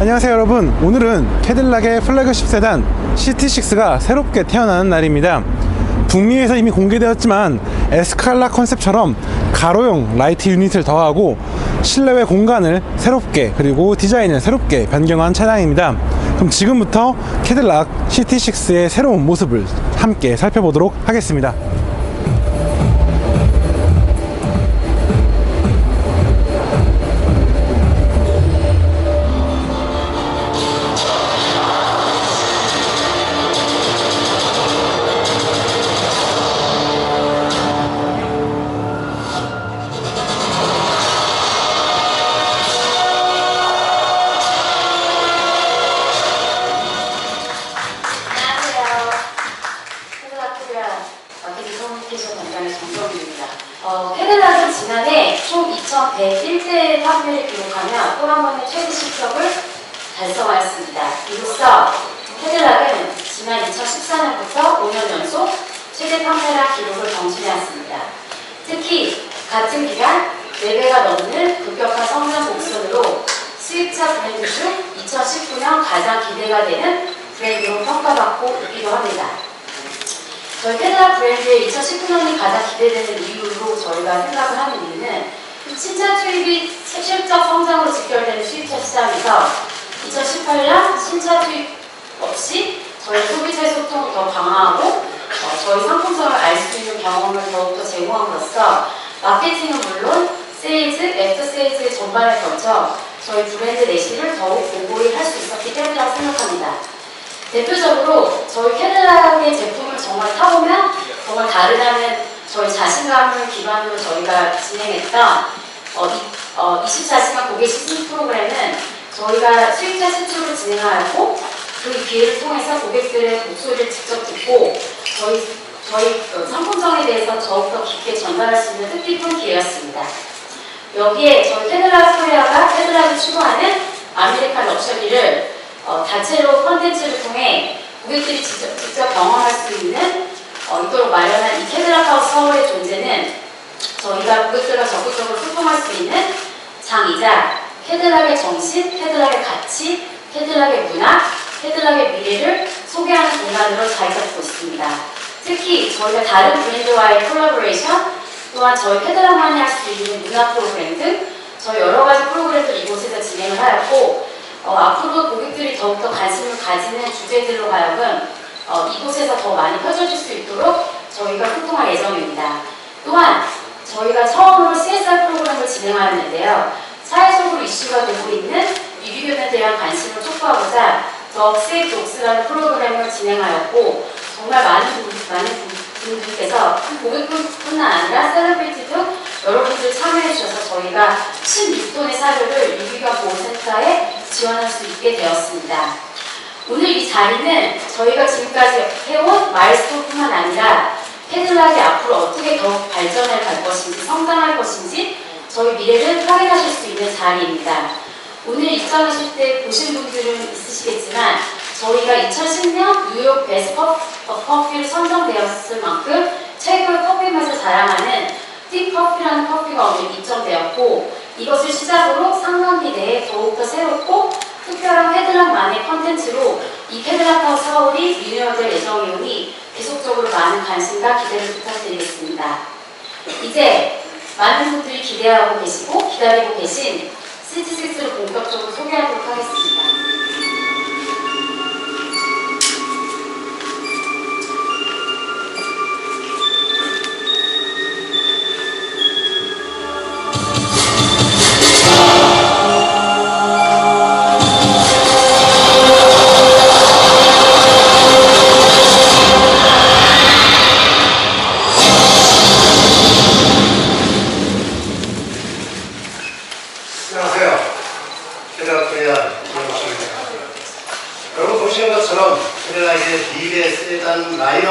안녕하세요 여러분. 오늘은 캐딜락의 플래그십 세단 CT6가 새롭게 태어나는 날입니다. 북미에서 이미 공개되었지만 에스칼라 컨셉처럼 가로형 라이트 유닛을 더하고 실내외 공간을 새롭게 그리고 디자인을 새롭게 변경한 차량입니다. 그럼 지금부터 캐딜락 CT6의 새로운 모습을 함께 살펴보도록 하겠습니다 총 2,101대의 판매를 기록하며 또 한 번의 최대 실적을 달성하였습니다. 이로써 캐딜락은 지난 2014년부터 5년 연속 최대 판매량 기록을 경신해왔습니다. 특히 같은 기간 4배가 넘는 급격한 성장 곡선으로 수입차 브랜드 중 2019년 가장 기대가 되는 브랜드로 평가받고 있기도 합니다. 저희 캐딜락 브랜드의 2019년이 가장 기대되는 이유로 저희가 생각을 하는 이유는 신차 투입이 실적 성장으로 직결되는 수입차 시장에서 2018년 신차 투입 없이 저희 소비자의 소통을 더 강화하고 어, 저희 상품성을 알 수 있는 경험을 더욱더 제공함으로써 마케팅은 물론 세일즈, 애프터 세일즈 전반에 걸쳐 저희 브랜드 내실을 더욱 공고히 할 수 있었기 때문이라고 생각합니다. 대표적으로 저희 캐딜락의 제품을 정말 타보면 정말 다르다는 저희 자신감을 기반으로 저희가 진행했던 어, 이, 어, 24시간 고객 시즌 프로그램은 저희가 수익자 실적을 진행하였고 그 기회를 통해서 고객들의 목소리를 직접 듣고 저희, 저희 어, 상품성에 대해서 더욱더 깊게 전달할 수 있는 뜻깊은 기회였습니다. 여기에 저희 캐딜락 코리아가 캐딜락이 추구하는 아메리칸 럭셔리를 어, 다채로운 컨텐츠를 통해 고객들이 직접, 직접 경험할 수 있는 어, 있도록 마련한 이 캐딜락하우스 서울의 존재는 저희가 고객들과 적극적으로 소통할 수 있는 장이자 캐딜락의 정신, 캐딜락의 가치, 캐딜락의 문화, 캐딜락의 미래를 소개하는 공간으로 자리 잡고 있습니다. 특히 저희가 다른 브랜드와의 콜라보레이션 또한 저희 캐딜락만이 할 수 있는 문화 프로그램 등 저희 여러 가지 프로그램들 이곳에서 진행을 하였고 어, 앞으로 고객들이 더욱더 관심을 가지는 주제들로 하여금 어, 이곳에서 더 많이 펼쳐질 수 있도록 저희가 소통할 예정입니다. 또한 저희가 처음으로 CSR 프로그램을 진행하였는데요. 사회적으로 이슈가 되고 있는 유기견에 대한 관심을 촉구하고자 더 세이프 독스라는 프로그램을 진행하였고 정말 많은 분들께서 고객뿐만 아니라 셀러브리티 등 여러분들 참여해 주셔서 저희가 16톤의 사료를 유기견 보호센터에 지원할 수 있게 되었습니다. 오늘 이 자리는 저희가 지금까지 해온 마일스톤뿐만 아니라 캐딜락이 앞으로 어떻게 더욱 발전해 갈 것인지 성장할 것인지 저희 미래를 확인하실 수 있는 자리입니다. 오늘 입장하실 때 보신 분들은 있으시겠지만 저희가 2010년 뉴욕 베스트 커- 어, 커피를 선정되었을 만큼 최고의 커피 맛을 자랑하는 띵커피라는 커피가 오늘 입점되었고 이것을 시작으로 상반기 내에 더욱더 새롭고 특별한 캐딜락만의 컨텐츠로 이 캐딜락하우스 서울이 리뉴얼될 예정이오니 계속적으로 많은 관심과 기대를 부탁드리겠습니다. 이제 많은 분들이 기대하고 계시고 기다리고 계신 시티6를 본격적으로 소개하도록 하겠습니다.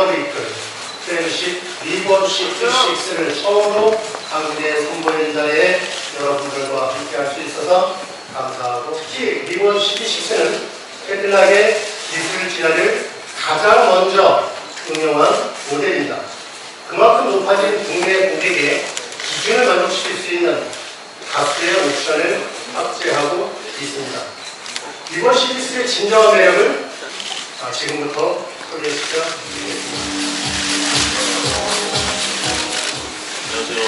베이클 프레임십 리본 시트6를 처음으로 한국에 선보이는 자리에 여러분들과 함께 할 수 있어서 감사하고 특히 리본 시트6는 캐딜락의 기술 진화를 가장 먼저 응용한 모델입니다. 그만큼 높아진 국내 고객의 기준을 만족시킬 수 있는 다수의 옵션을 확대하고 있습니다. 이번 시리즈의 진정한 매력을 아, 지금부터 소개시켜 드리겠습니다. 안녕하세요.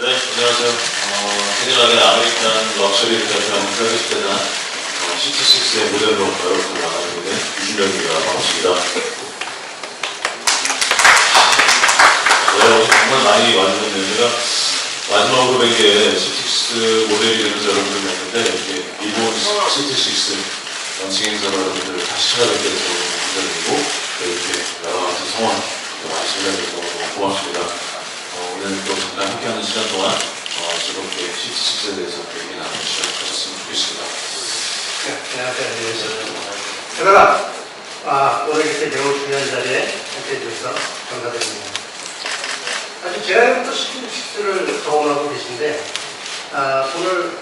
네, 안녕하세요. 어, 캐딜락의 아메리칸 럭셔리를 대표하는 플래그십대단 어, 시티6의 모델로 만나게 된 유준영입니다. 반갑습니다. 네, 정말 많이 제가 마지막으로 뵌게 시티6 모델이 되면서 여러분들 뵀는데 이렇게 일본 시 티6 런칭 행사로 여러분들 다시 찾아뵙게 돼서 감사드리고 또 이렇게 가지 성원 또 많이 전달해서 너무 고맙습니다. 어, 오늘 또 잠깐 함께하는 시간 동안 어, 즐겁게 시티6에 대해서 얘기 나누는 시간 가졌으면 좋겠습니다. 네, 안녕하세요. 아, 오늘 이렇게 매우 중요한 자리에 함께 해 주셔서 감사드립니다. 아주 제가부터 시티식스를 경험하고 계신데 아, 오늘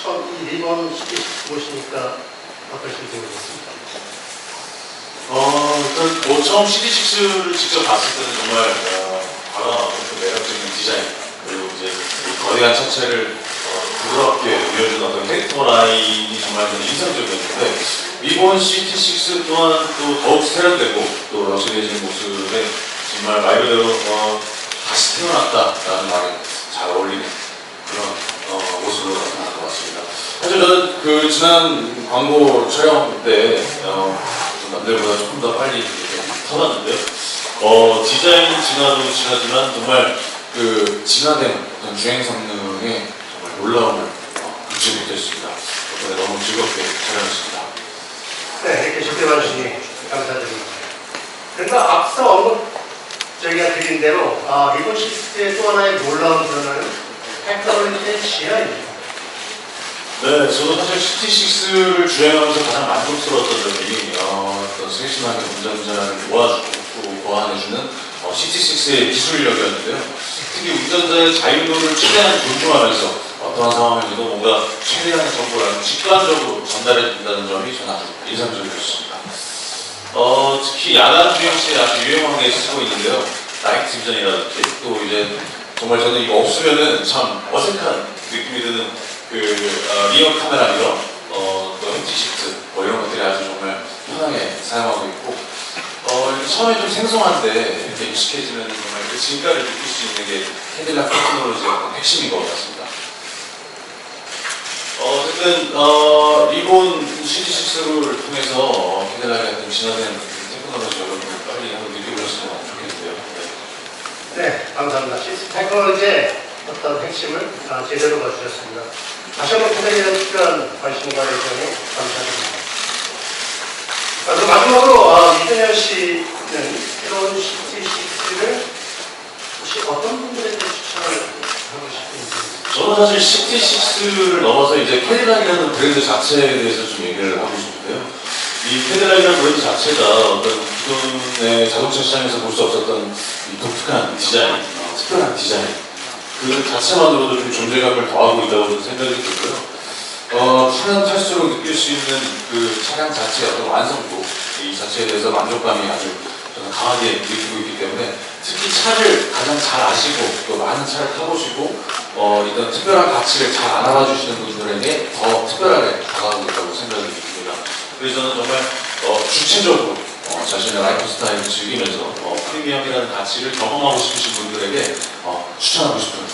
처음 이 리본 시티식스 보시니까 어떠신지 모르겠습니다. 어, 일단 뭐 처음 CD6를 직접 봤을 때는 정말 어, 그 매력적인 디자인 그리고 이제 이 거대한 차체를 어, 부드럽게 이어주는 어떤 캐릭터 라인이 정말 좀 인상적이었는데 이번 CT6 또한 또 더욱 세련되고 또 럭셔리해진 모습에 정말 말 그대로 어, 다시 태어났다라는 말이 잘 어울리는 그런 어, 모습으로 같습니다. 사실 저는 그 지난 광고 촬영 때 어, 좀 남들보다 조금 더 빨리 이렇게 터졌는데요. 어, 디자인 진화도 진하지만 정말 그 진화된 어떤 주행 성능에 정말 놀라움을 어, 금치 못했습니다. 덕분에 너무 즐겁게 촬영했습니다. 네, 이렇게 초대해 주시니 감사드립니다. 그러니까 앞서 언급 저희가 드린 대로 아, 리본 시스템의 또 하나의 놀라운 변화는 테크놀로지의 진화입니다. 네, 저도 사실 시티6를 주행하면서 가장 만족스러웠던 점이 어, 어떤 세심하게 운전자를 모아주고 또 보완해주는 어, 시티6의 기술력이었는데요. 특히 운전자의 자유도를 최대한 존중하면서 어떠한 상황에서도 뭔가 최대한의 정보를 직관적으로 전달해준다는 점이 저는 아주 인상적이었습니다. 어, 특히 야간 주행 시에 아주 유용하게 쓰고 있는데요. 나이트 비전이라든지 또 이제 정말 저는 이거 없으면은 참 어색한 느낌이 드는 그 어, 리어 카메라며 어, 또 햄티 시트 뭐 이런 것들이 아주 정말 편하게 사용하고 있고 어, 처음에 좀 생소한데 이렇게 익숙해지면 정말 그 진가를 느낄 수 있는 게 캐딜락 테크놀로지의 핵심인 것 같습니다. 어, 어쨌든 어, 리본 시티6를 통해서 어, 캐딜락의 어떤 진화된 테크놀로지 여러분들 빨리 한번 느껴보셨으면 좋겠는데요. 네. 네, 감사합니다. 시스템 테크놀로지의 어떤 핵심을 아, 제대로 봐주셨습니다. 다시 한번 부장님의 특별한 관심과 애정에 감사드립니다. 아, 그럼 마지막으로 아, 이준현 씨는 새로운 시티6를 혹시 어떤 분들에게 추천을 하고 싶은지 저는 사실 시티6를 넘어서 이제 캐딜락이라는 브랜드 자체에 대해서 좀 얘기를 하고 싶은데요. 이 캐딜락이라는 브랜드 자체가 어떤 기존의 자동차 시장에서 볼 수 없었던 이 독특한 디자인, 어, 특별한 디자인, 그 자체만으로도 좀 존재감을 더하고 있다고 저는 생각이 들고요. 어, 타면 탈수록 느낄 수 있는 그 차량 자체의 어떤 완성도, 이 자체에 대해서 만족감이 아주 저는 강하게 느끼고 있기 때문에 특히 차를 가장 잘 아시고 또 많은 차를 타보시고 어, 이런 특별한 가치를 잘 알아봐 주시는 분들에게 더 특별하게 다가가고 있다고 생각이 듭니다. 그래서 저는 정말 어, 주체적으로 어, 자신의 라이프 스타일을 즐기면서 어, 프리미엄이라는 가치를 경험하고 싶으신 분들에게 어, 추천하고 싶은.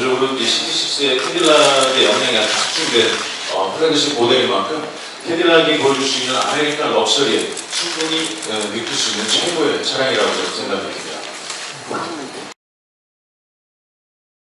대표적으로 이 시티6의 캐딜락의 역량이 아주 집중된 어, 플래그십 모델인 만큼 캐딜락이 보여줄 수 있는 아메리칸 럭셔리에 충분히 어, 느낄 수 있는 최고의 차량이라고 듭니다.